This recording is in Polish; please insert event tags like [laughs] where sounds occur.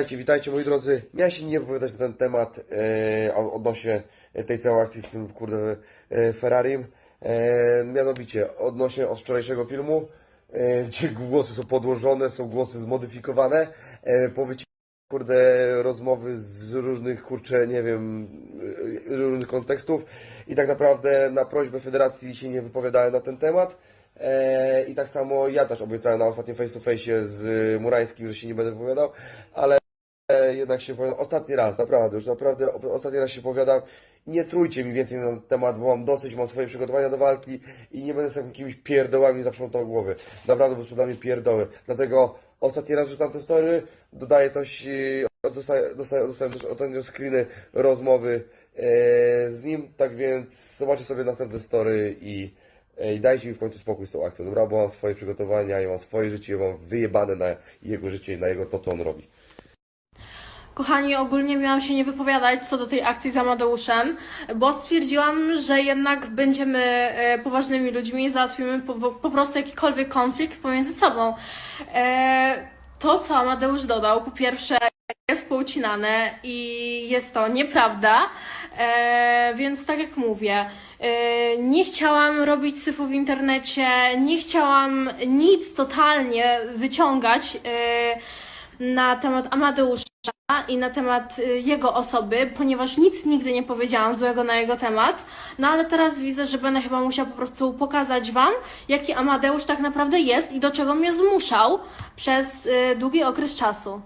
Witajcie, witajcie moi drodzy. Miałem się nie wypowiadać na ten temat e, odnośnie tej całej akcji z tym kurde e, Ferrarim. E, mianowicie odnośnie od wczorajszego filmu, e, gdzie [laughs] głosy są podłożone, są głosy zmodyfikowane. E, po wyci- kurde rozmowy z różnych kurcze, nie wiem, e, różnych kontekstów i tak naprawdę na prośbę federacji się nie wypowiadałem na ten temat. E, I tak samo ja też obiecałem na ostatnim face to face z Murańskim, że się nie będę wypowiadał, ale jednak się powiem, ostatni raz, naprawdę, już naprawdę ostatni raz się powiadam, nie trójcie mi więcej na ten temat, bo mam dosyć, mam swoje przygotowania do walki i nie będę sobie jakimiś pierdołami zaprzątał głowy. Naprawdę po prostu dla mnie pierdoły. Dlatego ostatni raz rzucam te story, dodaję e, dostaję, dostaję, dostałem też ostatnio screeny rozmowy e, z nim, tak więc zobaczę sobie następne story i, e, i dajcie mi w końcu spokój z tą akcją, dobra, bo mam swoje przygotowania i mam swoje życie, mam wyjebane na jego życie i na jego to, co on robi. Kochani, ogólnie miałam się nie wypowiadać co do tej akcji z Amadeuszem, bo stwierdziłam, że jednak będziemy e, poważnymi ludźmi załatwimy po, po prostu jakikolwiek konflikt pomiędzy sobą. E, to, co Amadeusz dodał, po pierwsze jest poucinane i jest to nieprawda, e, więc tak jak mówię, nie chciałam robić syfu w internecie, nie chciałam nic totalnie wyciągać na temat Amadeusza i na temat y, jego osoby, ponieważ nic nigdy nie powiedziałam złego na jego temat. No ale teraz widzę, że będę chyba musiał po prostu pokazać Wam, jaki Amadeusz tak naprawdę jest i do czego mnie zmuszał przez y, długi okres czasu.